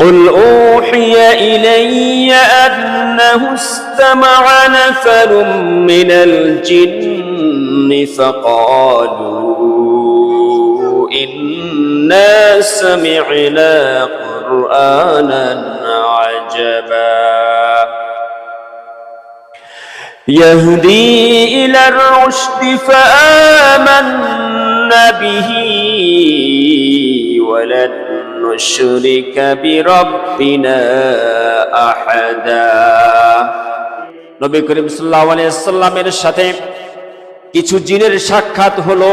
قل أوحي إلي أنه استمع نفر من الجن فقالوا إنا سمعنا قرآنا عجبا يهدي إلى الرشد فآمنا به ولن نشرك بربنا أحدا নবী করিম সাল্লাল্লাহু আলাইহি সাল্লামের সাথে কিছু জিনের সাক্ষাৎ হলো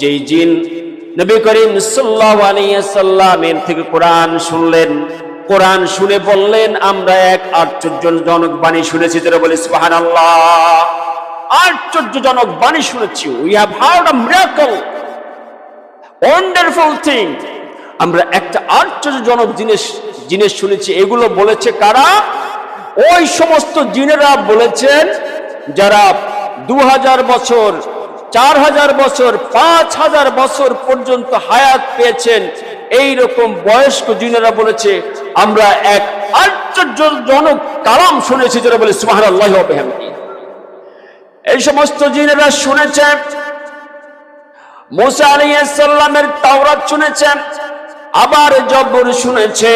যেই জিন নবী করিম সাল্লাল্লাহু আলাইহি সাল্লামের থেকে কোরআন শুনলেন কোরআন শুনে বললেন আমরা এক আশ্চর্যজনক বাণী শুনেছি যারা বলে সুবহানাল্লাহ আশ্চর্যজনক বাণী শুনেছি we have heard a miracle wonderful thing আমরা একটা আশ্চর্যজনক জিনিস জিনিস শুনেছি। এগুলো বলেছে কারা? ওই সমস্ত জিনেরা বলেছেন, যারা দু হাজার বছর চার হাজার বছর পাঁচ হাজার বছর পর্যন্ত হায়াত পেয়েছেন এই রকম বয়স্ক জিনেরা বলেছে, আমরা এক আশ্চর্যজনক কালাম শুনেছি, যারা বলে সুমাহ আল্লাহ এই সমস্ত জিনেরা শুনেছেন, মুসা আলাইসাল্লামের তাওরাত শুনেছেন আবার জব্বর শুনেছে,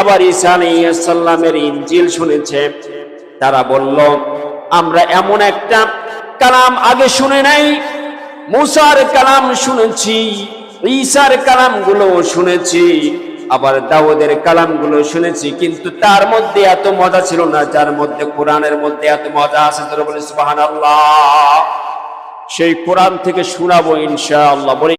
আবার ঈসা ইনজিল শুনেছে। তারা বলল, আমরা এমন একটা কালাম আগে শুনে নাই, মুসার কালাম শুনেছি, ঈসার কালামগুলো শুনেছি, আবার দাউদের কালামগুলো শুনেছি, কিন্তু তার মধ্যে এত মজা ছিল না, যার মধ্যে কোরআনের মধ্যে এত মজা আছে তোরা বলে সেই কোরআন থেকে শোনাবো ইনশাআল্লাহ। বলে